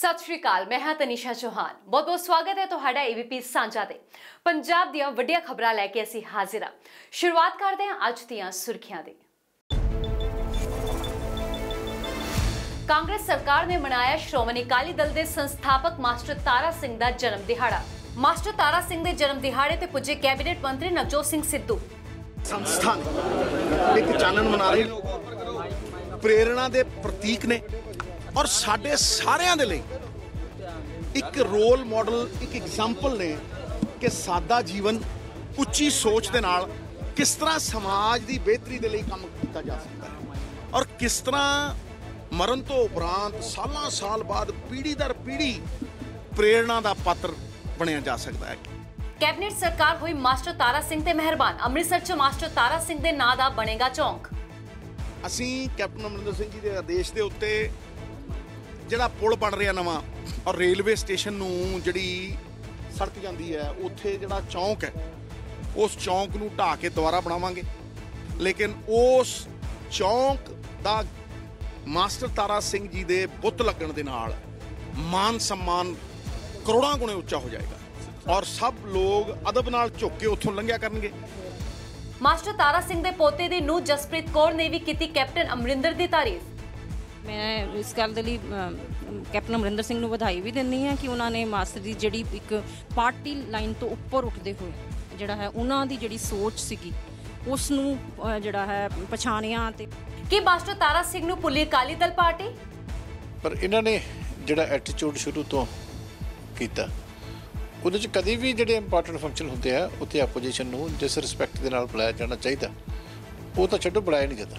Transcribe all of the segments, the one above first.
ਸਤਿ ਸ਼੍ਰੀ ਅਕਾਲ, ਮੈਂ ਹਾਂ ਤਨੀਸ਼ਾ ਚੌਹਾਨ। ਬਹੁਤ ਬਹੁਤ ਸਵਾਗਤ ਹੈ ਤੁਹਾਡਾ ਏਬੀਪੀ ਸਾਂਝਾ ਤੇ। ਪੰਜਾਬ ਦੀਆਂ ਵੱਡੀਆਂ ਖਬਰਾਂ ਲੈ ਕੇ ਅਸੀਂ ਹਾਜ਼ਰ ਹਾਂ। ਸ਼ੁਰੂਆਤ ਕਰਦੇ ਹਾਂ ਅੱਜ ਦੀਆਂ ਸੁਰਖੀਆਂ ਦੀ। ਕਾਂਗਰਸ ਸਰਕਾਰ ਨੇ ਮਨਾਇਆ ਸ਼੍ਰੋਮਣੀ ਅਕਾਲੀ ਦਲ ਦੇ ਸੰਸਥਾਪਕ ਮਾਸਟਰ ਤਾਰਾ ਸਿੰਘ ਦਾ ਜਨਮ ਦਿਹਾੜਾ। ਮਾਸਟਰ ਤਾਰਾ ਸਿੰਘ ਦੇ ਜਨਮ ਦਿਹਾੜੇ ਤੇ ਪੁੱਜੇ ਕੈਬਨਿਟ ਮੰਤਰੀ ਨਵਜੋਤ ਸਿੰਘ ਸਿੱਧੂ। ਸੰਸਥਾ ਇੱਕ ਚਾਨਣ ਮਨਾ ਰਹੀ ਪ੍ਰੇਰਣਾ ਦੇ ਪ੍ਰਤੀਕ ਨੇ। ਔਰ ਸਾਡੇ ਸਾਰਿਆਂ ਦੇ ਲਈ ਇੱਕ ਰੋਲ ਮਾਡਲ ਇੱਕ ਐਗਜ਼ਾਮਪਲ ਨੇ ਕਿ ਸਾਦਾ ਜੀਵਨ ਉੱਚੀ ਸੋਚ ਦੇ ਨਾਲ ਕਿਸ ਤਰ੍ਹਾਂ ਸਮਾਜ ਦੀ ਬਿਹਤਰੀ ਦੇ ਲਈ ਕੰਮ ਕੀਤਾ ਜਾ ਸਕਦਾ ਹੈ। ਔਰ ਕਿਸ ਤਰ੍ਹਾਂ ਮਰਨ ਤੋਂ ਉਪਰੰਤ ਸਾਲਾਂ ਸਾਲ ਬਾਅਦ ਪੀੜ੍ਹੀ ਦਰ ਪੀੜ੍ਹੀ ਪ੍ਰੇਰਣਾ ਦਾ ਪਾਤਰ ਬਣਿਆ ਜਾ ਸਕਦਾ ਹੈ। ਕੈਬਨਿਟ ਸਰਕਾਰ ਹੋਈ ਮਾਸਟਰ ਤਾਰਾ ਸਿੰਘ ਤੇ ਮਿਹਰਬਾਨ। ਅੰਮ੍ਰਿਤਸਰ 'ਚ ਮਾਸਟਰ ਤਾਰਾ ਸਿੰਘ ਦੇ ਨਾਂ ਦਾ ਬਣੇਗਾ ਚੌਂਕ। ਅਸੀਂ ਕੈਪਟਨ ਅਮਰਿੰਦਰ ਸਿੰਘ ਜੀ ਦੇ ਆਦੇਸ਼ ਦੇ ਉੱਤੇ ਜਿਹੜਾ ਪੁਲ ਬਣ ਰਿਹਾ ਨਵਾਂ, ਔਰ ਰੇਲਵੇ ਸਟੇਸ਼ਨ ਨੂੰ ਜਿਹੜੀ ਸੜਕ ਜਾਂਦੀ ਹੈ, ਉੱਥੇ ਜਿਹੜਾ ਚੌਂਕ ਹੈ, ਉਸ ਚੌਂਕ ਨੂੰ ਢਾ ਕੇ ਦੁਬਾਰਾ ਬਣਾਵਾਂਗੇ। ਲੇਕਿਨ ਉਸ ਚੌਂਕ ਦਾ ਮਾਸਟਰ ਤਾਰਾ ਸਿੰਘ ਜੀ ਦੇ ਬੁੱਤ ਲੱਗਣ ਦੇ ਨਾਲ ਮਾਨ ਸਨਮਾਨ ਕਰੋੜਾਂ ਗੁਣੇ ਉੱਚਾ ਹੋ ਜਾਏਗਾ। ਔਰ ਸਭ ਲੋਕ ਅਦਬ ਨਾਲ ਝੁੱਕ ਕੇ ਉੱਥੋਂ ਲੰਘਿਆ ਕਰਨਗੇ। ਮਾਸਟਰ ਤਾਰਾ ਸਿੰਘ ਦੇ ਪੋਤੇ ਦੀ ਨੂੰ ਜਸਪ੍ਰੀਤ ਕੌਰ ਨੇ ਵੀ ਕੀਤੀ ਕੈਪਟਨ ਅਮਰਿੰਦਰ ਦੀ ਤਾਰੀਫ। ਮੈਂ ਇਸ ਗੱਲ ਦੇ ਲਈ ਕੈਪਟਨ ਅਮਰਿੰਦਰ ਸਿੰਘ ਨੂੰ ਵਧਾਈ ਵੀ ਦਿੰਦੀ ਹਾਂ ਕਿ ਉਹਨਾਂ ਨੇ ਮਾਸਟਰ ਦੀ ਜਿਹੜੀ ਇੱਕ ਪਾਰਟੀ ਲਾਈਨ ਤੋਂ ਉੱਪਰ ਉੱਠਦੇ ਹੋਏ ਜਿਹੜਾ ਹੈ ਉਹਨਾਂ ਦੀ ਜਿਹੜੀ ਸੋਚ ਸੀਗੀ ਉਸ ਨੂੰ ਜਿਹੜਾ ਹੈ ਪਛਾਣਿਆ ਤੇ ਕੀ ਮਾਸਟਰ ਤਾਰਾ ਸਿੰਘ ਨੂੰ ਭੁੱਲੀ ਅਕਾਲੀ ਦਲ ਪਾਰਟੀ? ਪਰ ਇਹਨਾਂ ਨੇ ਜਿਹੜਾ ਐਟੀਟਿਊਡ ਸ਼ੁਰੂ ਤੋਂ ਕੀਤਾ। ਉਹਦੇ ਚ ਕਦੀ ਵੀ ਜਿਹੜੇ ਇੰਪੋਰਟੈਂਟ ਫੰਕਸ਼ਨ ਹੁੰਦੇ ਆ ਉੱਥੇ ਆਪੋਜੀਸ਼ਨ ਨੂੰ ਜਿਸ ਰਿਸਪੈਕਟ ਦੇ ਨਾਲ ਬੁਲਾਇਆ ਜਾਣਾ ਚਾਹੀਦਾ। ਉਹ ਤਾਂ ਛੱਡੋ ਬੁਲਾਇਆ ਨਹੀਂ ਜਾਂਦਾ।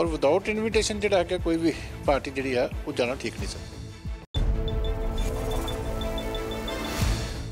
ਔਰ ਵਿਦਆਊਟ ਇਨਵੀਟੇਸ਼ਨ ਜਿਹੜਾ ਹੈਗਾ, ਕੋਈ ਵੀ ਪਾਰਟੀ ਜਿਹੜੀ ਆ, ਉਹ ਜਾਣਾ ਠੀਕ ਨਹੀਂ ਸਰ।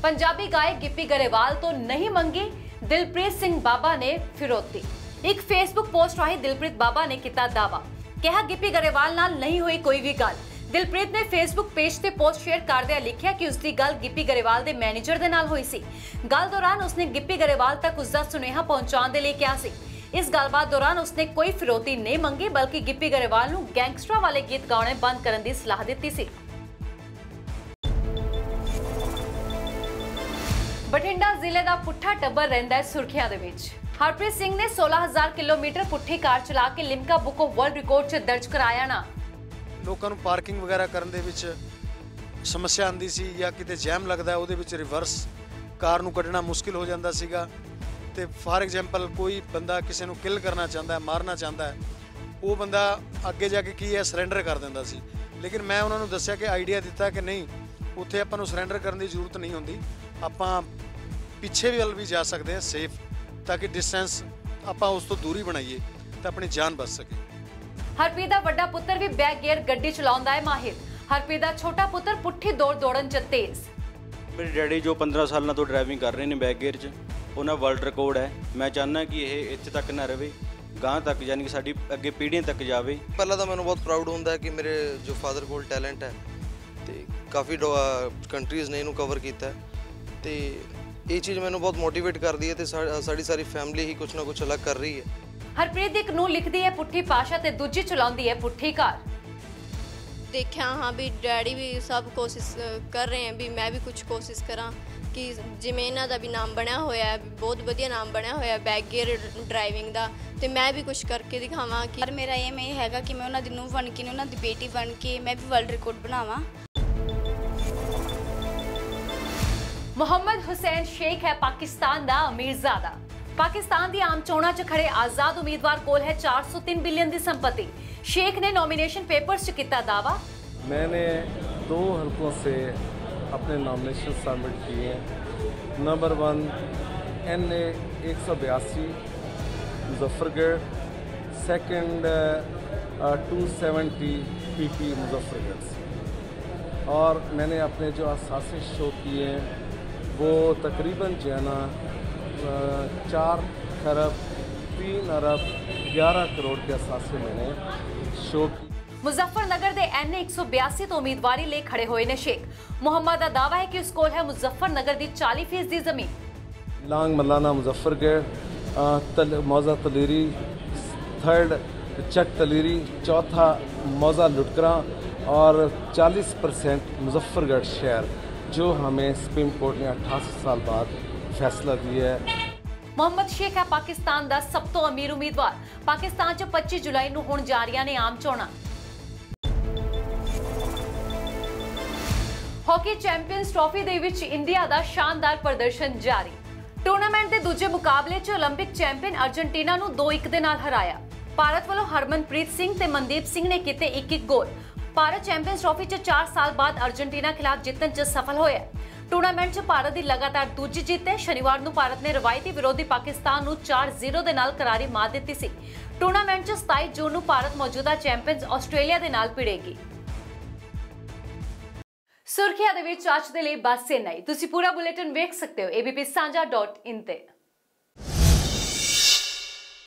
ਪੰਜਾਬੀ ਗਾਇਕ ਗਿੱਪੀ ਗਰੇਵਾਲ ਤੋਂ ਨਹੀਂ ਮੰਗੀ ਦਿਲਪ੍ਰੀਤ ਸਿੰਘ ਬਾਬਾ ਨੇ ਫਿਰੋਤੀ। ਇੱਕ ਫੇਸਬੁੱਕ ਪੋਸਟ ਰਾਹੀਂ ਦਿਲਪ੍ਰੀਤ ਬਾਬਾ ਨੇ ਕੀਤਾ ਦਾਵਾ ਕਿਹਾ ਗਿੱਪੀ ਗਰੇਵਾਲ ਨਾਲ ਨਹੀਂ ਹੋਈ ਕੋਈ ਵੀ ਗੱਲ। ਦਿਲਪ੍ਰੀਤ ਨੇ ਫੇਸਬੁੱਕ ਪੇਜ ਤੇ ਪੋਸਟ ਸ਼ੇਅਰ ਕਰਦਿਆਂ ਲਿਖਿਆ ਕਿ ਉਸ ਦੀ ਗੱਲ ਗਿੱਪੀ ਗਰੇਵਾਲ ਦੇ ਮੈਨੇਜਰ ਦੇ ਨਾਲ ਹੋਈ ਸੀ। ਗੱਲ ਦੌਰਾਨ ਉਸਨੇ ਗਿੱਪੀ ਗਰੇਵਾਲ ਤੱਕ ਉਸ ਦਾ ਸੁਨੇਹਾ ਪਹੁੰਚਾਉਣ ਦੇ ਲਈ ਕਿਹਾ ਸੀ। ਇਸ ਗੱਲਬਾਤ ਦੌਰਾਨ ਉਸਨੇ ਕੋਈ ਫਿਰੋਤੀ ਨਹੀਂ ਮੰਗੀ, ਬਲਕਿ ਗਿੱਪੀ ਗਰੇਵਾਲ ਨੂੰ ਗੈਂਗਸਟਰਾਂ ਵਾਲੇ ਗੀਤ ਗਾਉਣੇ ਬੰਦ ਕਰਨ ਦੀ ਸਲਾਹ ਦਿੱਤੀ ਸੀ। ਬਠਿੰਡਾ ਜ਼ਿਲ੍ਹੇ ਦਾ ਪੁੱਠਾ ਟੱਬਰ ਰਹਿੰਦਾ ਹੈ ਸੁਰਖੀਆਂ ਦੇ ਵਿੱਚ। ਹਰਪ੍ਰੀਤ ਸਿੰਘ ਨੇ 16000 ਕਿਲੋਮੀਟਰ ਪੁੱਠੀ ਕਾਰ ਚਲਾ ਕੇ Limca book of world record 'ਚ ਦਰਜ ਕਰਾਇਆ ਨਾ। ਲੋਕਾਂ ਨੂੰ ਪਾਰਕਿੰਗ ਵਗੈਰਾ ਕਰਨ ਦੇ ਵਿੱਚ ਸਮੱਸਿਆ ਆਂਦੀ ਸੀ ਜਾਂ ਕਿਤੇ ਜੈਮ ਲੱਗਦਾ ਉਹਦੇ ਵਿੱਚ ਰਿਵਰਸ ਕਾਰ ਨੂੰ ਕੱਢਣਾ ਮੁਸ਼ਕਿਲ ਹੋ ਜਾਂਦਾ ਸੀਗਾ। ਤੇ ਫਾਰ ਐਗਜ਼ਾਮਪਲ ਕੋਈ ਬੰਦਾ ਕਿਸੇ ਨੂੰ ਕਿਲ ਕਰਨਾ ਚਾਹੁੰਦਾ ਹੈ ਮਾਰਨਾ ਚਾਹੁੰਦਾ ਹੈ ਉਹ ਬੰਦਾ ਅੱਗੇ ਜਾ ਕੇ ਕੀ ਹੈ ਸਰੈਂਡਰ ਕਰ ਦਿੰਦਾ ਸੀ। ਲੇਕਿਨ ਮੈਂ ਉਹਨਾਂ ਨੂੰ ਦੱਸਿਆ ਕਿ ਆਈਡੀਆ ਦਿੱਤਾ ਕਿ ਨਹੀਂ ਉੱਥੇ ਆਪਾਂ ਨੂੰ ਸਰੈਂਡਰ ਕਰਨ ਦੀ ਜ਼ਰੂਰਤ ਨਹੀਂ ਹੁੰਦੀ। ਆਪਾਂ ਪਿੱਛੇ ਵੀ ਵੱਲ ਵੀ ਜਾ ਸਕਦੇ ਹਾਂ ਸੇਫ ਤਾਂ ਕਿ ਡਿਸਟੈਂਸ ਆਪਾਂ ਉਸ ਤੋਂ ਦੂਰੀ ਬਣਾਈਏ ਤਾਂ ਆਪਣੀ ਜਾਨ ਬਚ ਸਕੇ। ਹਰਪ੍ਰੀਤ ਦਾ ਵੱਡਾ ਪੁੱਤਰ ਵੀ ਬੈਕ ਗੇਅਰ ਗੱਡੀ ਚਲਾਉਂਦਾ ਹੈ ਮਾਹਿਰ। ਹਰਪ੍ਰੀਤ ਦਾ ਛੋਟਾ ਪੁੱਤਰ ਪੁੱਠੀ ਦੌੜ ਦੌੜਨ 'ਚ ਤੇਜ਼। ਮੇਰੇ ਡੈਡੀ ਜੋ 15 ਸਾਲਾਂ ਤੋਂ ਡਰਾਈਵਿੰਗ ਕਰ ਰਹੇ ਨੇ ਬੈਕ ਗੇਅਰ 'ਚ। ਉਹਨਾਂ ਵਰਲਡ ਰਿਕਾਰਡ ਹੈ। ਮੈਂ ਚਾਹੁੰਦਾ ਕਿ ਇਹ ਇੱਥੇ ਤੱਕ ਨਾ ਰਵੇ ਗਾਂ ਤੱਕ ਯਾਨੀ ਕਿ ਸਾਡੀ ਅੱਗੇ ਪੀੜ੍ਹੀਆਂ ਤੱਕ ਜਾਵੇ। ਪਹਿਲਾਂ ਤਾਂ ਮੈਨੂੰ ਬਹੁਤ ਪ੍ਰਾਊਡ ਹੁੰਦਾ ਹੈ ਕਿ ਮੇਰੇ ਜੋ ਫਾਦਰ ਕੋਲ ਟੈਲੈਂਟ ਹੈ ਤੇ ਕਾਫੀ ਕੰਟਰੀਜ਼ ਨੇ ਇਹਨੂੰ ਕਵਰ ਕੀਤਾ ਤੇ ਇਹ ਚੀਜ਼ ਮੈਨੂੰ ਬਹੁਤ ਮੋਟੀਵੇਟ ਕਰਦੀ ਹੈ ਤੇ ਸਾਡੀ ਸਾਰੀ ਫੈਮਿਲੀ ਹੀ ਕੁਝ ਨਾ ਕੁਝ ਅਲੱਗ ਕਰ ਰਹੀ ਹੈ। ਹਰਪ੍ਰੀਤ ਇੱਕ ਨੂੰ ਲਿਖਦੀ ਹੈ ਪੁੱਠੀ ਭਾਸ਼ਾ ਤੇ ਦੂਜੀ ਚਲਾਉਂਦੀ ਹੈ ਪੁੱਠੀ ਕਾਰ ਦੇਖਿਆ ਹਾਂ ਵੀ ਡੈਡੀ ਵੀ ਸਭ ਕੋਸ਼ਿਸ਼ ਕਰ ਰਹੇ ਹੈ ਵੀ ਮੈਂ ਵੀ ਕੁਝ ਕੋਸ਼ਿਸ਼ ਕਰਾਂ। ਕਿ ਜਿਵੇਂ ਇਹਨਾਂ ਦਾ ਵੀ ਨਾਮ ਬਣਿਆ ਹੋਇਆ ਹੈ ਬਹੁਤ ਵਧੀਆ ਨਾਮ ਬਣਿਆ ਹੋਇਆ ਬੈਕ ਗੇਅਰ ਡਰਾਈਵਿੰਗ ਦਾ। ਤੇ ਮੈਂ ਵੀ ਕੁਝ ਕਰਕੇ ਦਿਖਾਵਾਂ ਕਿ ਪਰ ਮੇਰਾ ਇਹ ਮੈਂ ਹੈਗਾ ਕਿ ਮੈਂ ਉਹਨਾਂ ਦੀ ਨੂੰ ਬਣ ਕੇ ਉਹਨਾਂ ਦੀ ਬੇਟੀ ਬਣ ਕੇ ਮੈਂ ਵੀ ਵਰਲਡ ਰਿਕਾਰਡ ਬਣਾਵਾਂ। ਮੁਹੰਮਦ ਹੁਸੈਨ ਸ਼ੇਖ ਹੈ ਪਾਕਿਸਤਾਨ ਦਾ ਅਮੀਰਜ਼ਾਦਾ ਪਾਕਿਸਤਾਨ ਦੀ ਆਮ ਚੋਣਾਂ 'ਚ ਖੜੇ ਆਜ਼ਾਦ ਉਮੀਦਵਾਰ ਕੋਲ ਹੈ 403 ਬਿਲੀਅਨ ਦੀ ਸੰਪਤੀ। ਸ਼ੇਖ ਨੇ ਨੋਮੀਨੇਸ਼ਨ ਪੇਪਰਸ 'ਚ ਕੀਤਾ ਦਾਵਾ मैंने दो हल्कों से अपने नॉमिनेशन सबमिट किए हैं। नंबर वन एन ए एक सौ बयासी, Muzaffargarh. Second two seventy P P Muzaffargarh से। और मैंने अपने जो असासे शो किए हैं, वो तकरीबन जो है ना चार खरब, तीन अरब, ग्यारह करोड़ के असासे मैंने शो किए। ਮੁਜ਼ੱਫਰਨਗਰ ਦੇ ਐਨ 182 ਤੋਂ ਉਮੀਦਵਾਰੀ ਲਈ ਖੜੇ ਹੋਏ ਨੇ ਸ਼ੇਖ ਮੁਹੰਮਦ ਦਾ ਦਾਵਾ ਹੈ ਕਿ ਉਸ ਕੋਲ ਹੈ ਮੁਜ਼ੱਫਰਨਗਰ ਦੀ 40% ਦੀ ਜ਼ਮੀਨ लांग मलाना मुजफ्फरगढ़ अ, तल, मौज़ा तलीरी थर्ड चक तलीरी चौथा मौज़ा लुटकरा और 40 परसेंट मुजफ्फरगढ़ शहर जो हमें सुप्रीम कोर्ट ने अट्ठासी साल बाद फैसला दिया है ਮੁਹੰਮਦ ਸ਼ੇਖ ਹੈ ਪਾਕਿਸਤਾਨ ਦਾ ਸਭ ਤੋਂ ਅਮੀਰ ਉਮੀਦਵਾਰ ਪਾਕਿਸਤਾਨ 'ਚ 25 ਜੁਲਾਈ ਨੂੰ ਹੋਣ ਜਾ ਰਹੀਆਂ ਨੇ ਆਮ ਚੋਣਾਂ ਹਾਕੀ ਚੈਂਪੀਅਨਸ ਟਰਾਫੀ ਦੇ ਵਿੱਚ ਇੰਡੀਆ ਦਾ ਸ਼ਾਨਦਾਰ ਪ੍ਰਦਰਸ਼ਨ ਜਾਰੀ। ਟੂਰਨਾਮੈਂਟ ਦੇ ਦੂਜੇ ਮੁਕਾਬਲੇ 'ਚ 올림픽 ਚੈਂਪੀਅਨ ਅਰਜنٹੀਨਾ ਨੂੰ 2-1 ਦੇ ਨਾਲ ਹਰਾਇਆ। ਭਾਰਤ ਵੱਲੋਂ ਹਰਮਨਪ੍ਰੀਤ ਸਿੰਘ ਤੇ ਮਨਦੀਪ ਸਿੰਘ ਨੇ ਕੀਤੇ 1-1 ਗੋਲ। ਭਾਰਤ ਚੈਂਪੀਅਨਸ ਟਰਾਫੀ 'ਚ 4 ਸਾਲ ਬਾਅਦ ਅਰਜنٹੀਨਾ ਖਿਲਾਫ ਜਿੱਤਣ 'ਚ ਸਫਲ ਹੋਇਆ। ਟੂਰਨਾਮੈਂਟ 'ਚ ਭਾਰਤ ਦੀ ਲਗਾਤਾਰ ਦੂਜੀ ਜਿੱਤ ਹੈ। ਸ਼ਨੀਵਾਰ ਨੂੰ ਭਾਰਤ ਨੇ ਰਵਾਇਤੀ ਵਿਰੋਧੀ ਪਾਕਿਸਤਾਨ ਨੂੰ 4-0 ਦੇ ਨਾਲ ਕਰਾਰੀ ਮਾਤ ਦਿੱਤੀ ਸੀ। ਟੂਰਨਾਮੈਂਟ 'ਚ 27 ਜੂਨ ਨੂੰ ਭਾਰਤ ਮੌਜੂਦਾ ਚੈਂਪੀਅਨਸ ਆਸਟ੍ਰੇਲੀਆ ਦੇ ਨਾਲ ਭਿੜੇਗੀ। ਸੁਰਖੀਆਂ ਦੇ ਵਿੱਚ ਅੱਜ ਦੇ ਲਈ ਬਸ ਇੰਨਾ ਹੀ। ਤੁਸੀਂ ਪੂਰਾ ਬੁਲੇਟਿਨ ਵੇਖ ਸਕਦੇ ਹੋ abpsanja.in ਤੇ।